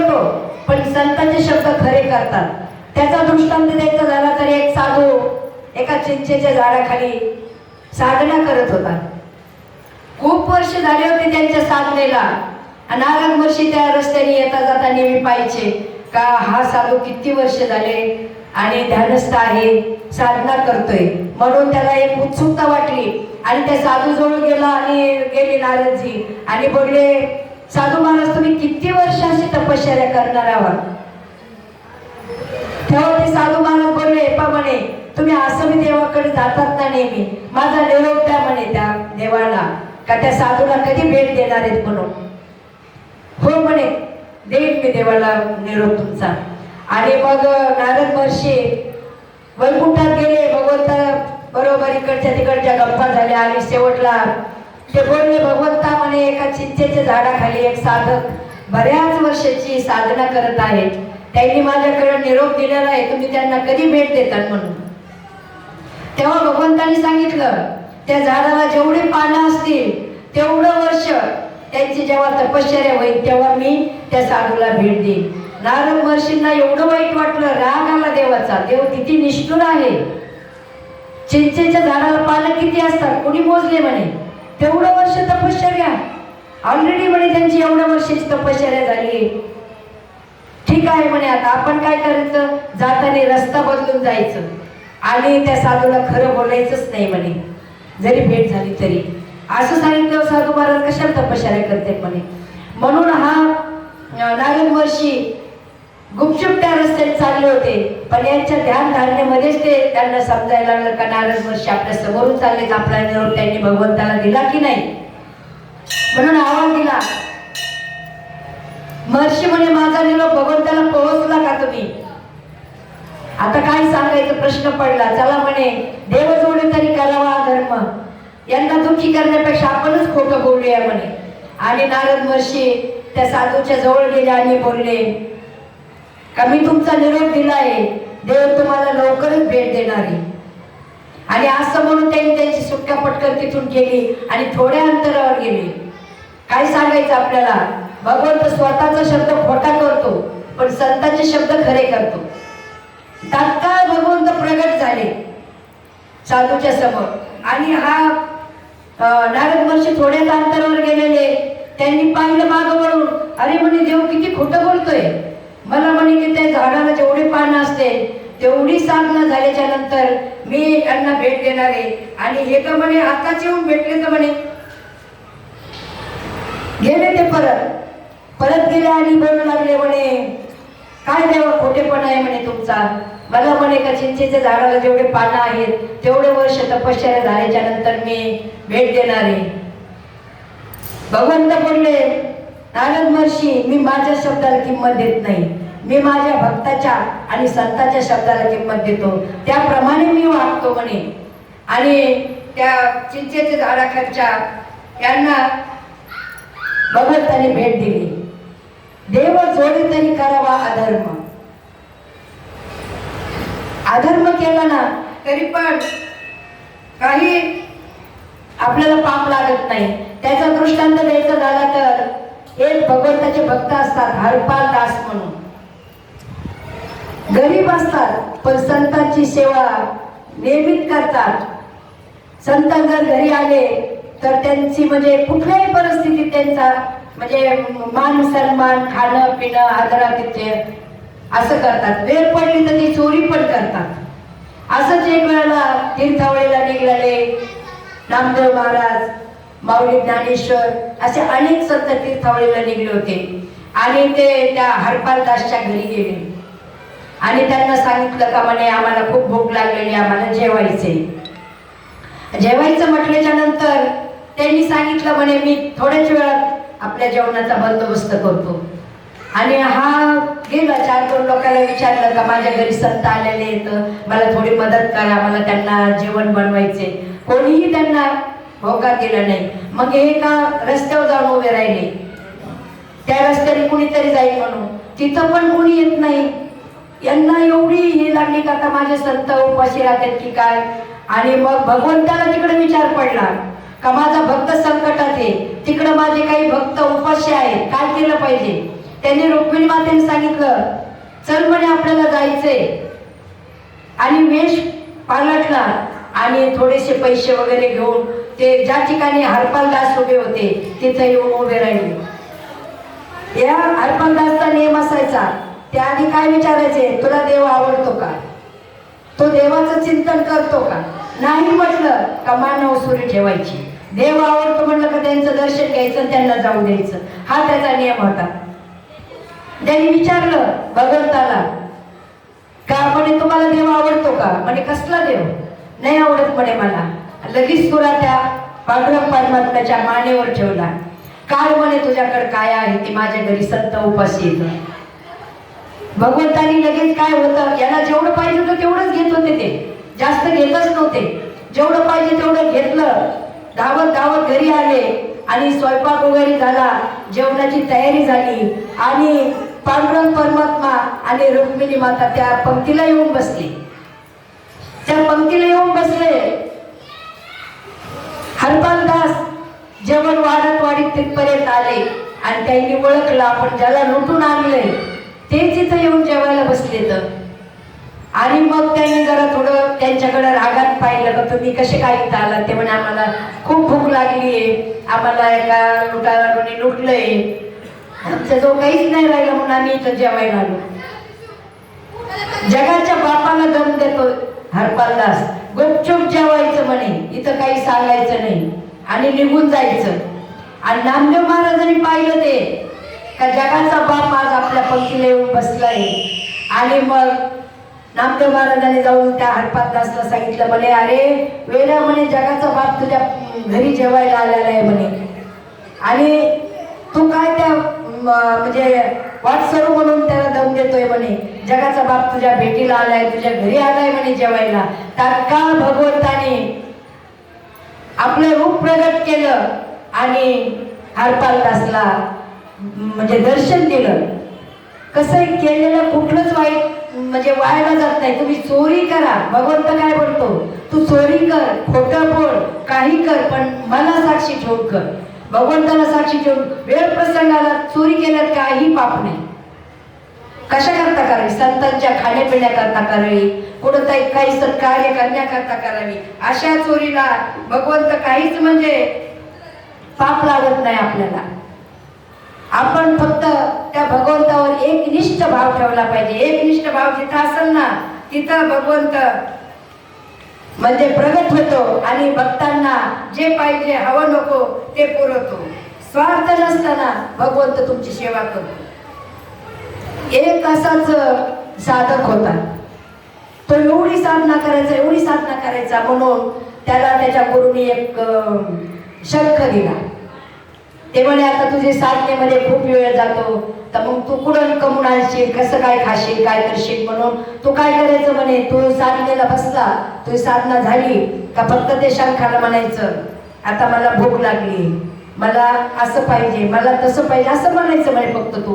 पण संतांचे शब्द खरे करतात. त्याचा दृष्टांत द्यायचा झाला तर एक साधू एका चिंचेच्या झाडाखाली साधना करत होता. खूप वर्ष झाले होते त्यांच्या साधनेला. आणि वर्षी त्या रस्त्याने येता जाता नेहमी पाहिजे का हा साधू किती वर्ष झाले आणि ध्यानस्थ आहे साधना करतोय. म्हणून त्याला एक उत्सुकता वाटली. आणि त्या साधू जवळ गेला आणि गेले नारदजी आणि बोलले साधू महाराज तुम्ही किती वर्ष अशी तपश्चर्या करणार आहात? तेव्हा ते साधू महाराज बोलले एपा म्हणे तुम्ही असं मी देवाकडे जातात ना नेहमी? माझा निरोप द्या म्हणे त्या देवाला का त्या साधूला कधी भेट देणार आहेत म्हणून? हो म्हणे देईन मी देवाला निरोप तुमचा. आणि मग नारद महर्षी वैकुंठात गेले भगवंता बरोबर इकडच्या तिकडच्या गप्पा झाल्या आणि शेवटला ते बोलले भगवंता म्हणे एका चिंचेच्या झाडाखाली एक साधक बऱ्याच वर्षाची साधना करत आहेत. त्यांनी माझ्याकडे निरोप दिलेला आहे तुम्ही त्यांना कधी भेट देतात म्हणून? तेव्हा भगवंतांनी सांगितलं त्या झाडाला जेवढी पानं असतील तेवढं वर्ष त्यांची जेव्हा तपश्चर्या होईल तेव्हा मी त्या साधूला भेट देईन. नारद महर्षींना एवढं वाईट वाटलं राग आला देवाचा. देव किती निष्ठुर आहे. चिंचेच्या झाडाला पानं किती असतात कोणी मोजले म्हणे? तेवढं वर्ष तपश्चर्या. ऑलरेडी म्हणे त्यांची एवढ्या वर्षाची तपश्चर्या झाली. ठीक आहे म्हणे आता आपण काय करायचं? जाताना रस्ता बदलून जायचं. आणि त्या साधूला खरं बोलायचंच नाही म्हणे. जरी भेट झाली तरी. असं सांगितलं साधू महाराज कशाला तपश्चर्या करते म्हणे? म्हणून हा नागन वर्षी गुपचुप त्या रस्त्याने चालले होते. पण यांच्या ध्यान धारणेमध्येच ते त्यांना समजायला लागलं का नारद वर्षी आपल्या समोरून चाललेत आपला निरोप त्यांनी भगवंताला दिला की नाही? म्हणून आवाज दिला महर्षी म्हणे माझा निरोप भगवंताला पोहोचला का तुम्ही? आता काय सांगायचं प्रश्न पडला? चला म्हणे देव जोडे तरी करावा धर्म. यांना दुःखी करण्यापेक्षा आपणच खोटं बोलूया म्हणे. आणि नारद महर्षी त्या साधूच्या जवळ गेले आणि बोलले का मी तुमचा निरोप आहे देव तुम्हाला लवकरच भेट देणार आहे. आणि असं म्हणून त्यांनी त्यांची सुटका पटकन तिथून गेली आणि थोड्या अंतरावर गेली. काय सांगायचं आपल्याला? भगवंत स्वतःचा शब्द खोटा करतो पण संतांचे शब्द खरे करतो. तात्काळ भगवंत प्रगट झाले. साधूच्या समोर. आणि हा नारद महर्षी थोड्याच अंतरावर गेलेले. त्यांनी पाहिलं माग वळून. अरे म्हणे देव किती खोटं बोलतोय. मला म्हणे की त्या झाडाला जेवढे पानं असते तेवढी साधना झाल्याच्यानंतर मी त्यांना भेट देणार आहे. आणि हे तर म्हणे आताच येऊन भेटले तर म्हणे. गेले ते परत. परत गेले आणि बोलू लागले म्हणे काय देवा खोटेपणा आहे म्हणे तुमचा? मला म्हणे का चिंचेच्या झाडाला जेवढे पानं आहेत तेवढे वर्ष तपश्चर्या झाल्याच्यानंतर मी भेट देणार आहे. भगवंत बोलले नारद महर्षी मी माझ्या शब्दाला किंमत देत नाही. मी माझ्या भक्ताच्या आणि संताच्या शब्दाला किंमत देतो. त्याप्रमाणे मी वागतो म्हणे. आणि त्या चिंचेच्या झाडाखालच्या यांना भगवंताने भेट दिली. देव जोडी तरी करावा अधर्म. अधर्म केला ना तरी पण काही आपल्याला पाप लागत नाही. त्याचा दृष्टांत द्यायचा झाला तर एक भगवंताचे भक्त असतात हरपाल दास म्हणून. गरीब असतात पण संतांची सेवा नियमित करतात. संत जर घरी आले तर त्यांची म्हणजे कुठल्याही परिस्थितीत त्यांचा म्हणजे मान सन्मान खाणं पिणं आदरातिथ्य असं करतात. वेळ पडली तर ती चोरी पण करतात. असंच एक वेळेला तीर्थावळीला निघाले नामदेव महाराज माऊली ज्ञानेश्वर असे अनेक संत तीर्थावळीला निघले होते. आणि ते त्या हरपाल दासच्या घरी गेले. आणि त्यांना सांगितलं का म्हणे आम्हाला खूप भूक लागलेली आम्हाला जेवायचे जेवायचं म्हटल्याच्या नंतर त्यांनी सांगितलं म्हणे मी थोड्याच वेळात आपल्या जेवणाचा बंदोबस्त करतो. आणि हा गेला चार दोन लोकांना विचारलं का माझ्या घरी संत आलेले आहेत मला थोडी मदत करा मला त्यांना जेवण बनवायचे कोणीही त्यांना होकार दिला नाही. मग हे का रस्त्यावर जाऊन उभे राहिले? त्या रस्त्याने कुणीतरी जाईल म्हणून. तिथं पण कोणी येत नाही. यांना एवढी हे लागली का आता माझे संत उपाशी राहतात की काय? आणि मग भगवंताला तिकडे विचार पडला. का माझा भक्त संकटात आहे. तिकडं माझे काही भक्त उपाशी आहेत. काय केलं पाहिजे? त्यांनी रुक्मिणी मातेने सांगितलं चल म्हणे आपल्याला जायचंय. आणि वेश पालटला आणि थोडेसे पैसे वगैरे घेऊन ते ज्या ठिकाणी हरपालदास उभे होते तिथे येऊन उभे राहिले. या हरपालदासचा नियम असायचा त्या आधी काय विचारायचे? तुला देव आवडतो का? तो देवाचं चिंतन करतो का? नाही म्हटलं का मानव सुरी ठेवायची. देव आवडतो म्हटलं का त्यांचं दर्शन घ्यायचं त्यांना जाऊ द्यायचं. हा त्याचा नियम होता. त्यांनी विचारलं भगवंताला का म्हणे तुम्हाला देव आवडतो का? म्हणे कसला देव? नाही आवडत म्हणे मला. लगेच तुला त्या पांडुरंग परमात्म्याच्या मानेवर ठेवला काय म्हणे तुझ्याकडे? काय आहे? ते माझ्या घरी सत्त उपाशी येत. भगवंतानी लगेच काय होतं? याला जेवढं पाहिजे होतं तेवढंच घेत होते ते. जास्त घेतच नव्हते. जेवढं पाहिजे तेवढं घेतलं. धावत धावत घरी आले आणि स्वयंपाक वगैरे झाला. जेवणाची तयारी झाली. आणि पांडुरंग परमात्मा आणि रुक्मिणी माता त्या पंक्तीला येऊन बसली. त्या पंक्तीला येऊन बसले. हरपालदास जेवण वाढत वाढीत तिथपर्यंत आले. आणि त्यांनी ओळखलं आपण ज्याला लुटून आणलंय ते तिथं येऊन जेवायला बसले तर. आणि मग त्यांनी जरा थोडं त्यांच्याकडे रागात पाहिलं का तुम्ही कसे काय इथं आला ते म्हणे आम्हाला खूप भूक लागली आहे. आम्हाला एका लुटाराने लुटलंय. आमच्या जो काहीच नाही राहिलं म्हणून आम्ही इथं जेवायला आलो. जगाच्या बापाला दम देतो हरपालदास. गपचूप जेवायचं म्हणे. इथं काही सांगायचं नाही. आणि निघून जायचं. आणि नामदेव महाराजांनी पाहिलं ते का जगाचा बाप आज आपल्या पंक्तीला येऊन बसलाय आणि मग नामदेव महाराजांनी जाऊन त्या हरपालदासला सांगितलं म्हणे अरे वेळा म्हणे जगाचा बाप तुझ्या घरी जेवायला आलेला आहे म्हणे. आणि तू काय त्या म्हणजे वाटसरू म्हणून त्याला दम देतोय म्हणे. जगाचा बाप तुझ्या भेटीला आलाय तुझ्या घरी आलाय म्हणे जेवायला. तात्काळ भगवंताने आपलं रूप प्रगट केलं आणि हरपालदासला म्हणजे दर्शन दिलं. कसं आहे, केलेलं कुठलंच वाईट म्हणजे वायला जात नाही. तुम्ही चोरी करा. भगवंत काय बोलतो तू चोरी कर खोटं बोल काही कर पण मला साक्षी ठेवून कर. भगवंताला साक्षी ठेवून वेळ प्रसंगाला चोरी केल्यात काही पाप नाही. कशा करता करावी? संतांच्या खाण्यापिण्याकरता करावी. कुठं काही काही सत्कार्य करण्याकरता करावी. अशा चोरीला भगवंत काहीच म्हणजे पाप लागत नाही आपल्याला. आपण फक्त त्या भगवंतावर एक निष्ठ भाव ठेवला पाहिजे. एक निष्ठ भाव जिथं असेल ना तिथं भगवंत म्हणजे प्रगट होतो आणि भक्तांना जे पाहिजे हवं नको ते पुरवतो. स्वार्थ नसताना भगवंत तुमची सेवा करतो. एक असाच साधक होता. तो एवढी साधना करायचा एवढी साधना करायचा म्हणून त्याला त्याच्या गुरुनी एक शंख दिला. ते म्हणे आता तुझे साधनेमध्ये खूप वेळ जातो. तर मग तू कुठं कमून आणशील? कसं काय खाशील? काय करशील म्हणून तू काय करायचं म्हणे? तू साधनेला बसला. तुझी साधना झाली का फक्त ते शंखाला म्हणायचं आता मला भूक लागली. मला असं पाहिजे मला तसं पाहिजे असं म्हणायचं म्हणे फक्त तू.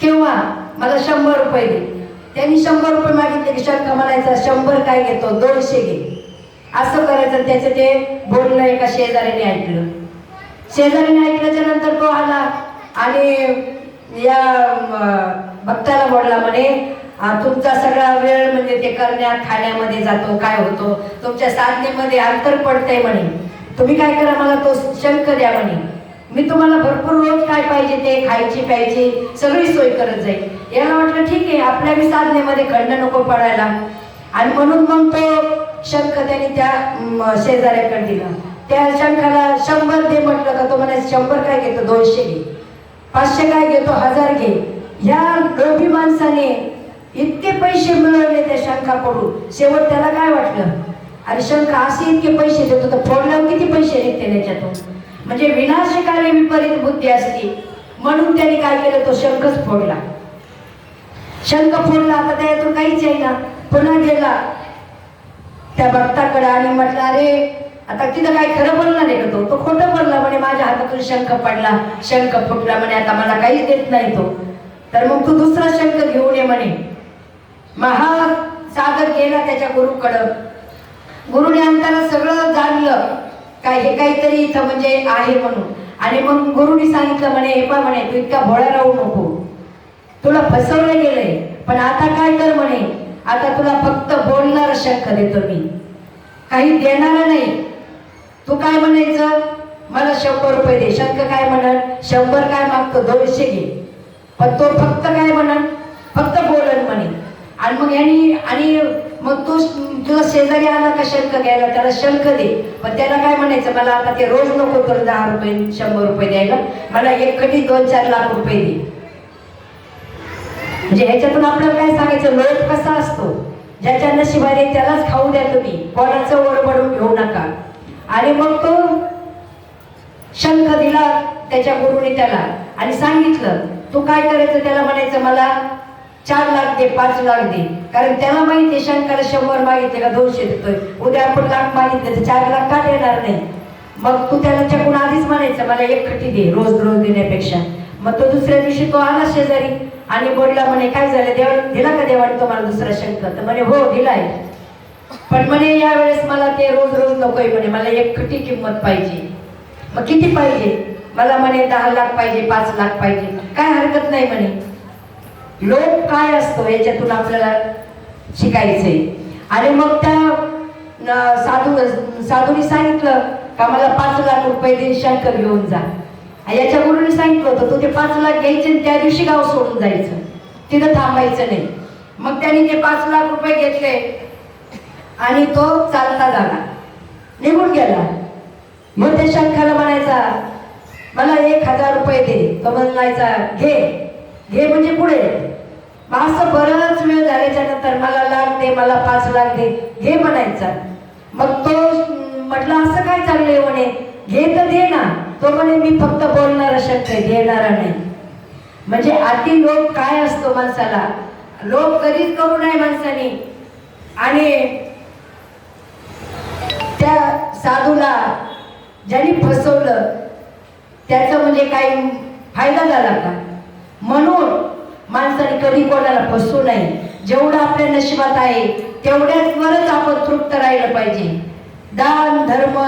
किंवा मला शंभर रुपये दे. त्यांनी शंभर रुपये मागितले की शंका म्हणायचा शंभर काय घेतो? दोनशे घे. असं करायचं त्याचं ते बोलणं एका शेजाऱ्याने ऐकलं. शेजारीने ऐकल्याच्या नंतर तो आला आणि या भक्ताला बोलला म्हणे तुमचा सगळा वेळ म्हणजे ते करण्यात खाण्यामध्ये जातो काय होतो? तुमच्या साधनेमध्ये अंतर पडतंय म्हणे. तुम्ही काय करा मला तो शंख द्या म्हणे. मी तुम्हाला भरपूर रोज काय पाहिजे ते खायची प्यायची सगळी सोय करत जाईल याला वाटलं ठीक आहे आपल्या बी साधनेमध्ये खंड नको पडायला. आणि म्हणून मग तो शंख त्याने त्या शेजाऱ्याकडे दिला. त्या शंखाला शंभर दे म्हटलं का तो म्हणे शंभर काय घेतो? दोनशे घे. पाचशे काय घेतो? हजार घे. ह्या लोभी माणसाने इतके पैसे मिळवले त्या शंखाकडून. शेवट त्याला काय वाटलं? अरे शंख असे इतके पैसे देतो तर फोडल्यावर किती पैसे निघते त्याच्यातून म्हणजे विनाशकारी विपरीत बुद्धी असते. म्हणून त्याने काय केलं? तो शंखच फोडला. शंख फोडला. आता त्यातून काहीच आहे ना पुन्हा गेला. त्या भक्ताकडे आणि म्हटलं अरे आता तिथं काय खरं बोलणार नाही का तो? तो खोटं बोलला म्हणे माझ्या हातातून शंख पडला. शंख फुटला म्हणे आता मला काहीच देत नाही तो. तर मग तू दुसरा शंख घेऊन ये म्हणे. महा सागर गेला त्याच्या गुरुकडं. गुरुने अंताला सगळं जाणलं. काय हे काहीतरी इथं म्हणजे आहे म्हणून. आणि मग गुरुनी सांगितलं म्हणे हे पण म्हणे तू इतका भोळा राहू नको. तुला फसवलं गेलंय. पण आता काय कर म्हणे? आता तुला फक्त बोलणार शंख देतो मी. काही देणार नाही. तू काय म्हणायचं? मला शंभर रुपये दे. शंख काय म्हणल? शंभर काय मागतो? दोनशे घे. पण तो फक्त काय म्हणन फक्त बोलन म्हणे. आणि मग यांनी आणि मग तू तुझा शेजारी आला का शंख घ्यायला? त्याला शंख दे. पण त्याला काय म्हणायचं? मला आता ते रोज नको तर दहा रुपये शंभर रुपये द्यायला. मला एक कधी दोन चार लाख रुपये दे. म्हणजे ह्याच्यातून आपल्याला काय सांगायचं? लोक कसा असतो? ज्याच्या नशिबाने त्यालाच खाऊ द्या तुम्ही. कोणाचं ओरबडून घेऊ नका. आणि मग तो शंख दिला त्याच्या गुरुने त्याला. आणि सांगितलं तू काय करायचं त्याला म्हणायचं मला? चार लाख दे पाच लाख दे. कारण त्याला माहिती आहे शंकाला शंभर मागितले का दोनशे देतोय. उद्या आपण लाख मागितले तर चार लाख का देणार नाही? मग तू त्याला चकून आधीच म्हणायचं मला एक खटी दे रोज रोज देण्यापेक्षा. मग तो दुसऱ्या दिवशी तो आला शेजारी आणि बोलला म्हणे काय झालं? देवा दिला का देवाने तुम्हाला दुसरा शंख? तर म्हणे हो दिलाय. पण म्हणे यावेळेस मला ते रोज रोज नकोय म्हणे. मला एक खटी किंमत पाहिजे. मग किती पाहिजे? मला म्हणे दहा लाख पाहिजे पाच लाख पाहिजे. काय हरकत नाही म्हणे. लोक काय असतो याच्यातून आपल्याला शिकायचंय? आणि मग त्या साधू साधूने सांगितलं का मला पाच लाख रुपये दे शंकर घेऊन जा. याच्या गुरुने सांगितलं होतं तू ते पाच लाख घ्यायचे आणि त्या दिवशी गाव सोडून जायचं. तिथं थांबायचं नाही. मग त्यांनी ते पाच लाख रुपये घेतले आणि तो चालता झाला निघून गेला. मग ते शंखाला म्हणायचा मला एक हजार रुपये दे. तो म्हणायचा घे. घे म्हणजे पुढे. मग असं बराच वेळ झाल्याच्यानंतर मला लाख दे मला पाच लाख दे. घे म्हणायचा. मग तो म्हटलं असं काय चाललंय म्हणे? घे तर दे ना. तो म्हणे मी फक्त बोलणारा शब्द आहे देणारा नाही. म्हणजे अति लोक काय असतो माणसाला? लोक कधीच करू नये माणसाने. आणि त्या साधूला ज्यांनी फसवलं त्याचं म्हणजे काही फायदा झाला का? म्हणून माणसाने कधी कोणाला फसू नाही जेवढं आपल्या नशिबात आहे तेवढ्याचवरच आपण तृप्त राहिलं पाहिजे. दान धर्म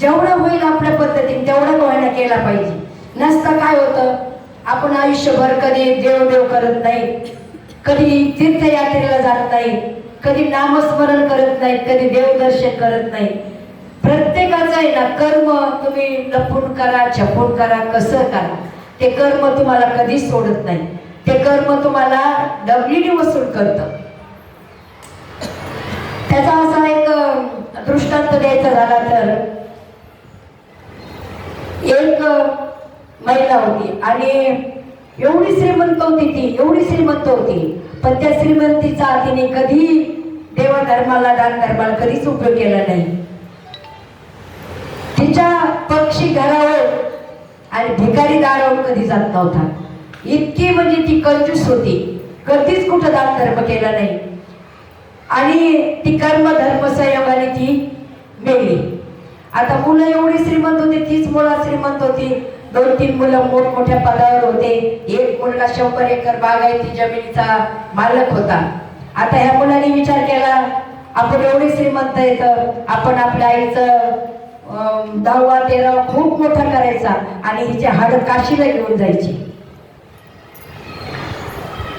जेवढं होईल आपल्या पद्धतीने तेवढं व्हायला केला पाहिजे. नसतं काय होतं आपण आयुष्यभर कधी देवदेव करत नाही कधी तीर्थयात्रेला जात नाही कधी नामस्मरण करत नाहीत कधी देवदर्शन करत नाही प्रत्येकाचं आहे ना कर्म तुम्ही लपून करा छपून करा कसं करा. ते कर्म तुम्हाला कधीच सोडत नाही ते कर्म तुम्हाला डबलीने वसूल करतं. त्याचा असा एक दृष्टांत द्यायचा झाला तर एक महिला होती आणि एवढी श्रीमंत होती ती एवढी श्रीमंत होती. पण त्या श्रीमंतीचा तिने कधी देवा धर्माला दान धर्माला कधीच उपयोग केला नाही. तिच्या पक्षी घरावर आणि भिकारी दारावर कधी जात नव्हता. इतकी म्हणजे ती कंजूस होती. कधीच कुठं दान धर्म केला नाही. आणि ती कर्म धर्म संयमाने ती मेली. आता मुलं एवढी श्रीमंत होती तीच मुला श्रीमंत होती. दोन तीन मुलं मोठमोठ्या पदावर होते. एक मुलगा शंभर एकर बागायती जमिनीचा मालक होता. आता ह्या मुलांनी विचार केला आपण एवढी श्रीमंत येत आपण आपल्या आईचं दहावा तेरावा खूप मोठा करायचा आणि हिचे हाड काशीला घेऊन जायची.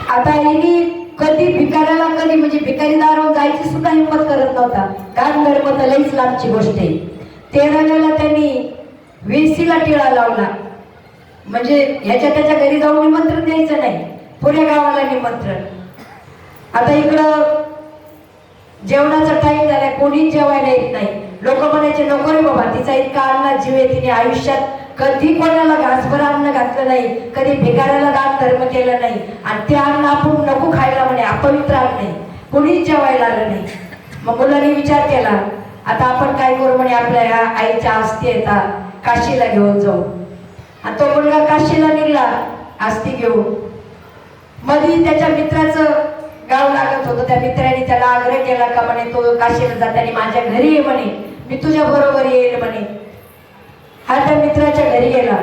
आता हिने कधी भिकाऱ्याला कधी म्हणजे भिकारी दारावर जायची सुद्धा हिंमत करत नव्हता. दान धर्म तर लईच लांबची गोष्ट आहे. तेराव्याला त्यांनी वेसीला टिळा लावला. म्हणजे ह्याच्या त्याच्या घरी जाऊन निमंत्रण द्यायचं नाही. पुऱ्या गावाला निमंत्रण. आता इकडं जेवणाचा टाईम झालाय कोणीच जेवायला येत नाही. लोक म्हणायचे नको रे बाबा तिचा इतका अन्न जीव आहे तिने आयुष्यात कधी कोणाला घासभर अन्न घातलं नाही कधी भिकाऱ्याला दान धर्म केलं नाही आणि ते अन्न आपण नको खायला म्हणे अपवित्र अन्न कोणीच जेवायला आलं नाही. मग मुलांनी विचार केला आता आपण काय करू म्हणे आपल्या ह्या आईच्या आस्ती येतात काशीला घेऊन जाऊ. आणि तो मुलगा काशीला निघला आस्ती घेऊन. मधी त्याच्या मित्राचं गाव लागत होतं. त्या मित्राने त्याला आग्रह केला का म्हणे तो काशीला जाताना माझ्या घरी ये म्हणे. मी तुझ्या बरोबर येईल म्हणे. हा त्या मित्राच्या घरी गेला.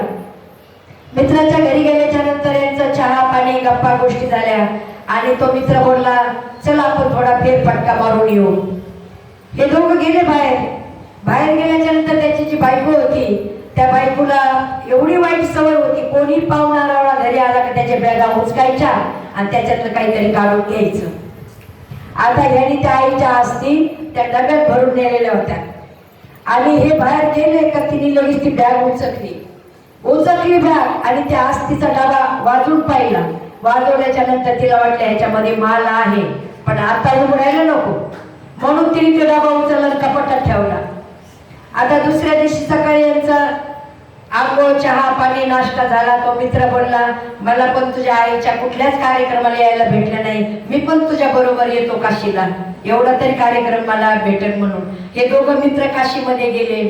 मित्राच्या घरी गेल्याच्यानंतर यांचा चहा पाणी गप्पा गोष्टी झाल्या. आणि तो मित्र बोलला चला आपण थोडा फेरफटका मारून येऊ. हे दोघं गेले बाहेर. बाहेर गेल्याच्यानंतर त्याची जी बायको होती त्या बायकोला एवढी वाईट सवय होती कोणी पाहुणारावळा घरी आला का त्याच्या बॅगा उचकायच्या आणि त्याच्यातलं काहीतरी काढून घ्यायचं. आता ह्यानी त्या आईच्या आस्ती त्या डब्यात भरून नेलेल्या होत्या. आणि हे बाहेर गेले का तिने लगेच ती बॅग उचकली. उचकली बॅग आणि त्या आस्तीचा डबा वाजून पाहिला. वाजवल्याच्या नंतर तिला वाटलं ह्याच्यामध्ये माल आहे पण आता उघडायला नको. म्हणून तिने तो डबा उचलला आणि कपाटात ठेवला. आता दुसऱ्या दिवशी सकाळी यांचा आंघोळ चहा पाणी नाश्ता झाला. तो मित्र बोलला मला पण तुझ्या आईच्या कुठल्याच कार्यक्रमाला यायला भेटलं नाही. मी पण तुझ्या बरोबर येतो काशीला. एवढा तरी कार्यक्रम मला भेटेल म्हणून. हे दोघं मित्र काशीमध्ये गेले.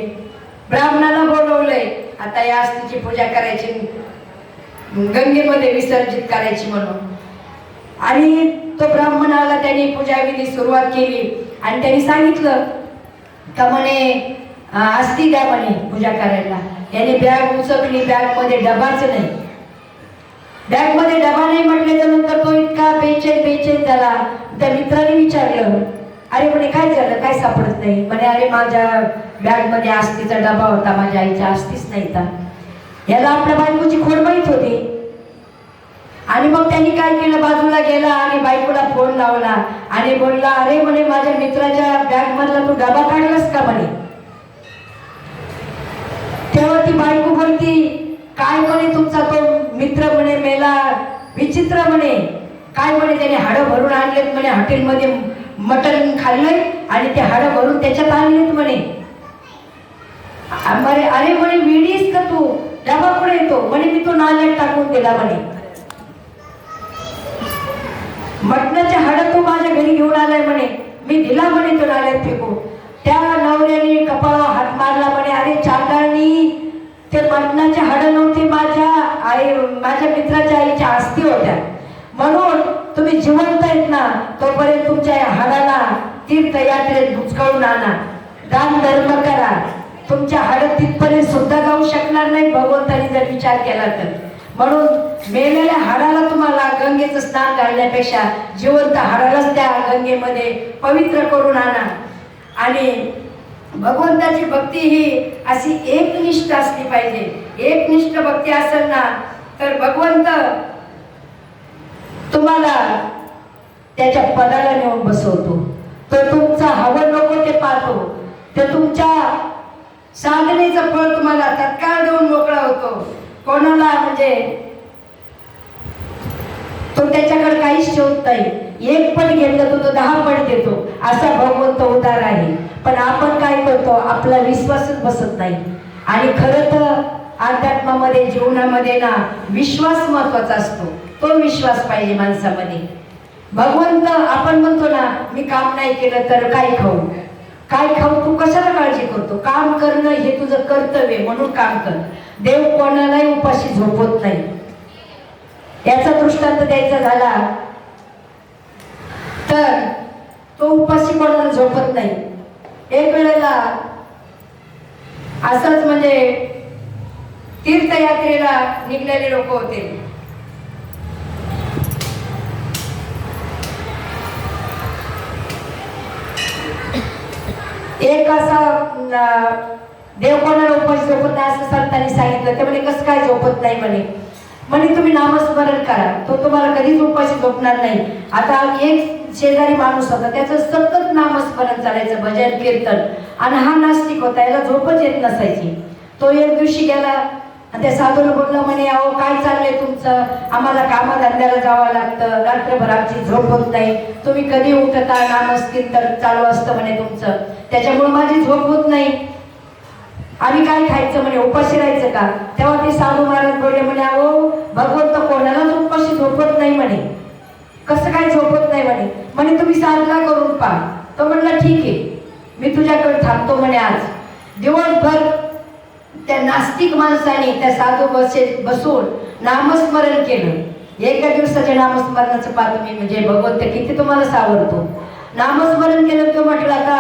ब्राह्मणाला बोलवलंय आता या आस्तीची पूजा करायची गंगेमध्ये विसर्जित करायची म्हणून. आणि तो ब्राह्मणाला त्यांनी पूजाविधी सुरुवात केली. आणि त्यांनी सांगितलं का म्हणे असती आस्ती द्या म्हणे पूजा करायला. याने बॅग उचकली बॅगमध्ये डबाच नाही. बॅगमध्ये डबा नाही म्हटल्याच्या नंतर तो इतका बेचैन बेचैन झाला. त्या मित्राने विचारलं अरे म्हणे काय झालं? काय सापडत नाही? म्हणे अरे माझ्या बॅगमध्ये आस्तीचा डबा होता माझ्या आईच्या आस्तीच नाही का याला आपल्या बायकोची खोड माहीत होती. आणि मग त्यांनी काय केलं? बाजूला गेला आणि बायकोला फोन लावला आणि बोलला अरे म्हणे माझ्या मित्राच्या बॅग मधला तू डबा काढलास का म्हणे? तेव्हा ती बायको म्हणती काय म्हणे तुमचा तो मित्र म्हणे मेला विचित्र म्हणे. काय म्हणे त्याने हाडं भरून आणलेत म्हणे हॉटेलमध्ये मटण खाल्लंय आणि ते हाडं भरून त्याच्यात आणलेत म्हणे. अरे अरे म्हणे विडीस का तू? डबा कुठे येतो म्हणे मी तो नाल्यात टाकून दिला म्हणे. मटणाचे हाडं तो माझ्या घरी घेऊन आलाय म्हणे. मी दिला म्हणे तो नाल्यात फेकून. त्या नवऱ्याने कपाळा हात मारला म्हणे अरे चांदाळणी ते मटणाचे हाडं नव्हते माझ्या आई माझ्या मित्राच्या आईच्या आस्ती होत्या. म्हणून तुम्ही जिवंत आहेत ना तोपर्यंत तुमच्या या हाडाला तीर्थयात्रेत भुचकावून आणा. दान धर्म करा. तुमच्या हाडं तिथपर्यंत सुद्धा जाऊ शकणार नाही भगवंतानी जर विचार केला तर. म्हणून मेलेल्या हाडाला तुम्हाला गंगेचं स्नान घालण्यापेक्षा जिवंत हाडालाच त्या गंगेमध्ये पवित्र करून आणा. आणि भगवंताची भक्ती ही अशी एकनिष्ठ असली पाहिजे. एकनिष्ठ भक्ती असेल ना तर भगवंत तुम्हाला त्याच्या पदाला नेऊन बसवतो. तर तुमचा हवन नको ते पाहतो. ते तुमच्या साधनेचं फळ तुम्हाला तत्काळ देऊन मोकळा होतो. कोणाला म्हणजे तो त्याच्याकडे काहीच ठेवत नाही. एक पण घेतलं तर तो दहा पण देतो. असा भगवंत उदार आहे. पण आपण काय करतो? आपला विश्वासच बसत नाही. आणि खरं तर अध्यात्मामध्ये जीवनामध्ये ना विश्वास महत्त्वाचा असतो. तो विश्वास पाहिजे माणसामध्ये. भगवंत आपण म्हणतो ना मी काम नाही केलं तर काय खाऊ? काय खाऊ? तू कशाला काळजी करतो? काम करणं हे तुझं कर्तव्य म्हणून काम कर. देव कोणालाही उपाशी झोपत नाही. याचा दृष्टांत द्यायचा झाला तर तो उपाशी कोणाला झोपत नाही. एक वेळेला असंच म्हणजे तीर्थयात्रेला निघलेले लोक होते. एक असा देव कोणाला उपाशी झोपत नाही असं संतांनी सांगितलं. ते म्हणे कसं काय झोपत नाही? म्हणे. म्हणे तुम्ही नामस्मरण करा. तो तुम्हाला कधीच उपाशी झोपणार नाही. आता एक शेजारी माणूस होता त्याचं सतत नामस्मरण चालायचं भजन कीर्तन. आणि हा नास्तिक होता याला झोपच येत नसायची. तो एक दिवशी गेला आणि त्या साधूला बोलला म्हणे अहो काय चाललंय तुमचं? आम्हाला कामाधंद्याला जावं लागतं. रात्रभर आमची झोप होत नाही. तुम्ही कधी उठता? नामस्कीर्तन चालू असतं म्हणे तुमचं. त्याच्यामुळे माझी झोप होत नाही. आम्ही काय खायचं म्हणे? उपाशी राहायचं का? तेव्हा ते साधू महाराज बोलले म्हणे अहो भगवंत कोणालाच उपाशी झोपत नाही म्हणे. कसं काय झोपत नाही म्हणे? म्हणे तुम्ही साधना करून पहा. तो म्हणला ठीक आहे. मी तुझ्याकडे थांबतो म्हणे आज. दिवसभर त्या नास्तिक माणसाने त्या साधू बसे बसून नामस्मरण केलं. एका दिवसाच्या नामस्मरणाचं पाहतो तुम्ही म्हणजे भगवंत किती तुम्हाला सावरतो. नामस्मरण केलं तो म्हटलं आता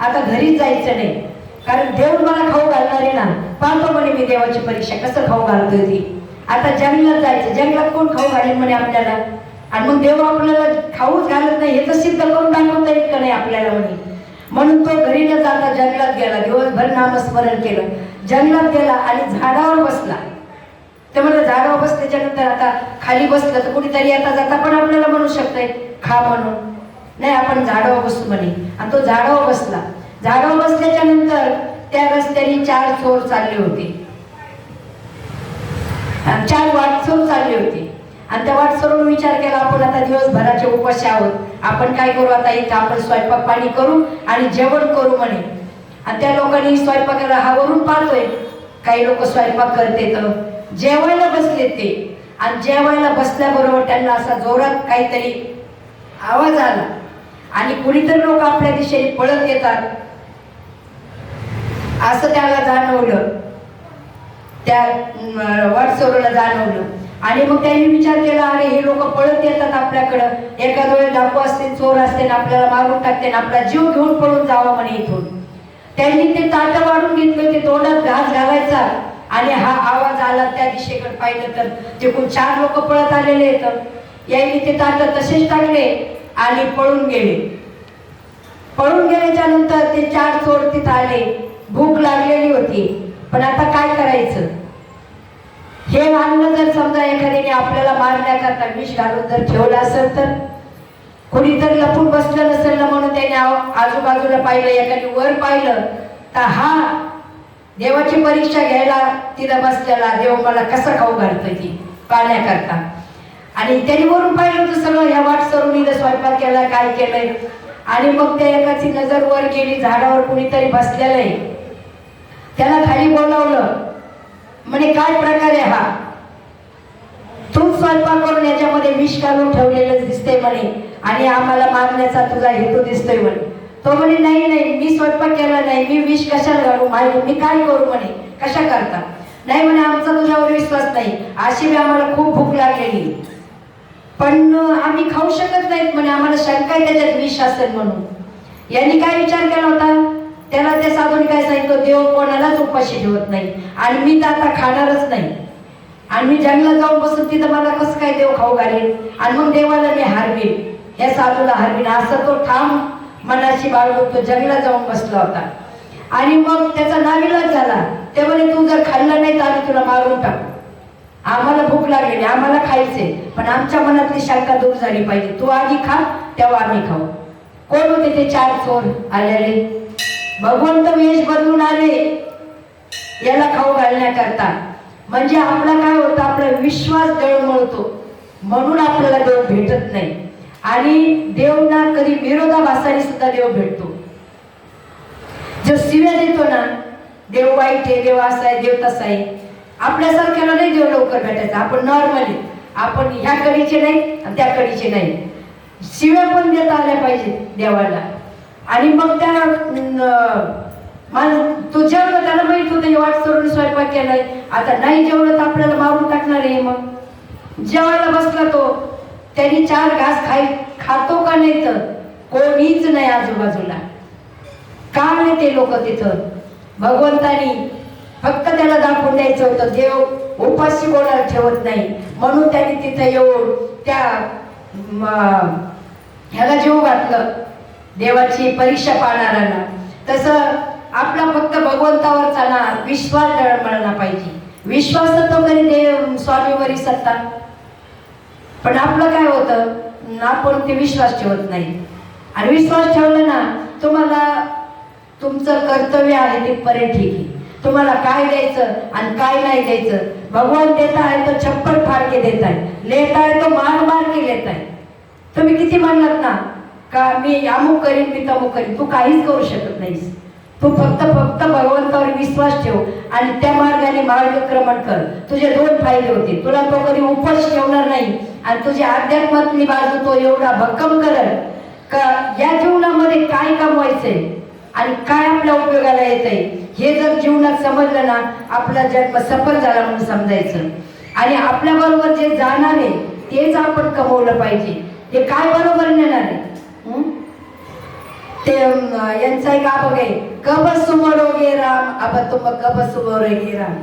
आता घरी जायचं नाही. कारण देव मला खाऊ घालणार आहे ना पाहतो म्हणे मी देवाची परीक्षा कसं खाऊ घालतोय ती? आता जंगलात जायचं जंगलात कोण खाऊ घालेल म्हणे आपल्याला? आणि मग देव आपल्याला खाऊच घालत नाही हे तर सिद्ध करून दाखवता येईल का नाही आपल्याला म्हणे? म्हणून तो घरी न जाता जंगलात गेला दिवसभर नामस्मरण केलं. जंगलात गेला आणि झाडावर बसला. ते म्हणलं झाडावर बस नंतर आता खाली बसलं तर कुणीतरी येता जाता पण आपल्याला म्हणू शकतंय. खा म्हणून. नाही आपण झाडावर बसू म्हणे. आणि तो झाडावर बसला. जागा बसल्याच्या नंतर त्या रस्त्याने चार चोर चालले होते. चार वाटसोर चालली होती. आणि त्या वाटसरून विचार केला आपण आता दिवसभराचे उपाशी आहोत. आपण काय करू आता? इथं आपण स्वयंपाक पाणी करू आणि जेवण करू म्हणे. आणि त्या लोकांनी स्वयंपाकाला हा वरून पाहतोय काही लोक स्वयंपाक करते तर जेवायला बसले ते. आणि जेवायला बसल्याबरोबर त्यांना असा जोरात काहीतरी आवाज आला. आणि कुणीतरी लोक आपल्या दिशेने पळत येतात. असं त्याला जाणवलं. त्या वाटसोरला जाणवलं. आणि मग त्यांनी विचार केला अरे हे लोक पळत येतात आपल्याकडं. एका वेळे डाकू असतील चोर असते आपल्याला मारून टाकते आपला जीव घेऊन पळून जावा म्हणे इथून. त्यांनी ते ताट वाढून घेतलं ते तोंडात घास घालायचा. आणि हा आवाज आला त्या दिशेकडे पाहिलं तर. तिकडून चार लोक पळत आलेले आहेत. यांनी ते ताट तसेच टाकले आणि पळून गेले. पळून गेल्याच्यानंतर ते चार चोर तिथं आले. भूक लागलेली होती. पण आता काय करायचं? हे अन्न जर समजा एखाद्याने आपल्याला मारण्याकरता विष घालून जर ठेवलं असेल तर? कोणीतरी लपून बसलं नसेल ना म्हणून त्याने आजूबाजूला पाहिलं एखादी वर पाहिलं तर हा देवाची परीक्षा घ्यायला तिथं बसलेला देव मला कसं खाऊ घालतोय ती पाहण्याकरता? आणि त्याने वरून पाहिलं होतं सगळं ह्या वाट सरून इथं स्वयंपाक केला काय केलंय? आणि मग त्या एकाची नजर वर गेली झाडावर कुणीतरी बसलेलं आहे. त्याला खाली बोलावलं. म्हणे काय प्रकार आहे हा? तू स्वयंपाक करून याच्यामध्ये विष घालून ठेवलेलं दिसते म्हणे. आणि आम्हाला मारण्याचा तुझा हेतू दिसतोय म्हणे. तो म्हणे नाही नाही मी स्वयंपाक केला नाही. मी विष कशाला घालू? माहिती मी काय करू म्हणे? कशा करता? नाही म्हणे आमचा तुझ्यावर विश्वास नाही. अशी बी आम्हाला खूप भूक लागलेली. पण आम्ही खाऊ शकत नाहीत म्हणे. आम्हाला शंका आहे त्याच्यात विष असेल म्हणून. यांनी काय विचार केला होता? त्याला त्या साधूने काय सांगितलं? देव कोणालाच उपाशी ठेवत नाही. आणि मी तर आता खाणारच नाही. आणि मी जंगलात जाऊन बसून तिथं मला कसं काय देव खाऊ घालेल? आणि मग देवाला मी हरवीन. या साधूला हरवीन. असं तो ठाम मनाशी बाळगतो जंगलात जाऊन बसला होता. आणि मग त्याचा नाविलाज झाला. ते म्हणे तू जर खाल्लं नाही तर आम्ही तुला मारून टाकू. आम्हाला भूक लागलेली आम्हाला खायचे पण आमच्या मनातली शंका दूर झाली पाहिजे. तू आधी खा तेव्हा आम्ही खाऊ. कोण होते ते चार चोर आलेले? भगवंत वेश बदलून आले याला खाऊ घालण्याकरता. म्हणजे आपला काय होतं आपला विश्वास दळमळतो म्हणून आपल्याला देव भेटत नाही. आणि देव ना कधी विरोधाभासाने सुद्धा देव भेटतो. जो शिव्या देतो ना देव वाईट आहे देव असा आहे देव तसा आहे. आपल्यासारख्याला नाही देव लवकर भेटायचा. आपण नॉर्मली आपण ह्या कडीचे नाही आणि त्या कडीचे नाही. शिव्या पण देता आल्या पाहिजेत देवाला. आणि मग त्या अं, मान तो जेवलं त्याला माहीत होतं वाट सोडून स्वयंपाक केलाय. आता नाही जेवलं तर आपल्याला मारून टाकणार आहे मग. जेवायला बसला तो. त्यांनी चार घास खाई खातो का नाही तर? कोणीच नाही आजूबाजूला. का नाही ते लोक तिथं? भगवंतानी फक्त त्याला दाखवून द्यायचं होतं देव उपाशी कोणाला ठेवत नाही. म्हणून त्यांनी तिथं येऊन त्या ह्याला जीव घातलं. देवाची परीक्षा पाहणाऱ्यांना तसं आपला फक्त भगवंतावर चालणार विश्वास डळमळला पाहिजे. विश्वास तो कधी देव स्वामीवरी सत्ता. पण आपलं काय होतं आपण ते विश्वास ठेवत नाही. आणि विश्वास ठेवला ना तुम्हाला तुमचं कर्तव्य आहे ते पर्यंत ठीक आहे. तुम्हाला काय द्यायचं आणि काय नाही द्यायचं भगवान देता आहे तो छप्पन फारके देत आहे. लेता आहे तो मार मार के लेत आहे. तुम्ही किती म्हणलात ना का मी अमुक करीन मी तमुक करीन. तू काहीच करू शकत नाहीस. तू फक्त फक्त भगवंतावर विश्वास ठेव आणि त्या मार्गाने मार्गक्रमण कर. तुझे दोन फायदे होतील. तुला तो कधी उपवास ठेवणार नाही आणि तुझी अध्यात्मातली बाजू तो एवढा भक्कम करल का या जीवनामध्ये काय कमवायचंय आणि काय आपल्या उपयोगाला येतंय? हे जर जीवनात समजलं ना आपला जन्म सफल झाला म्हणून समजायचं. आणि आपल्या बरोबर जे जाणार आहे तेच आपण कमवलं पाहिजे. हे काय बरोबर नेणार आहे? ते यांचा एक आप आहे कब सुमरोगे राम अब तुम कब सुमरोगे राम.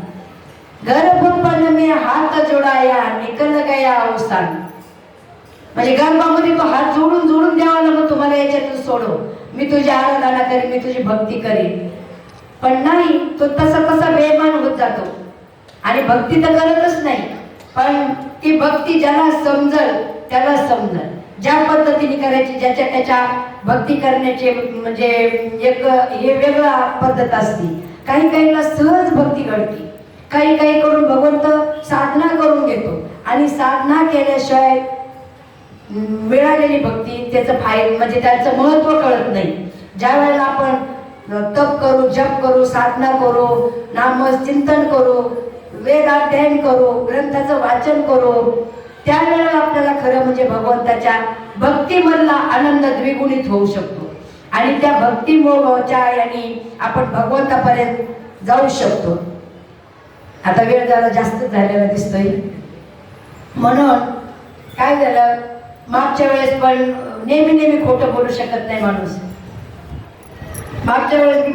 गर्भपण में हात जोडाया निकल गया अवसान म्हणजे गर्भामध्ये तो हात जोडून जोडून द्यावा ना तुम्हाला याच्यातून सोडव मी तुझी आराधना करेन मी तुझी भक्ती करेन. पण नाही तो तसा तसा बेमान होत जातो. आणि भक्ती तर करतच नाही. पण ती भक्ती ज्याला समजल त्याला समजल. ज्या पद्धतीने करायची ज्याच्या त्याच्या भक्ती करण्याचे म्हणजे एक हे वेगळा पद्धत असते. काही काहीला सहज भक्ती घडते. काही काही करून भगवंत साधना करून घेतो. आणि साधना केल्याशिवाय मिळालेली भक्ती त्याचं फाय म्हणजे त्याचं महत्त्व कळत नाही. ज्या वेळेला आपण तप करू जप करू साधना करू नाम चिंतन करू वेदाध्ययन करू ग्रंथाचं वाचन करू त्यावेळेला आपल्याला खरं म्हणजे भगवंताच्या भक्तीमधला आनंद द्विगुणित होऊ शकतो. आणि त्या भक्तिमोहच्या याने आपण भगवंतापर्यंत जाऊ शकतो. आता वेळ जरा जास्त झालेला दिसतोय. म्हणून काय झालं? मागच्या वेळेस पण नेहमी नेहमी खोटं बोलू शकत नाही माणूस. मागच्या वेळेस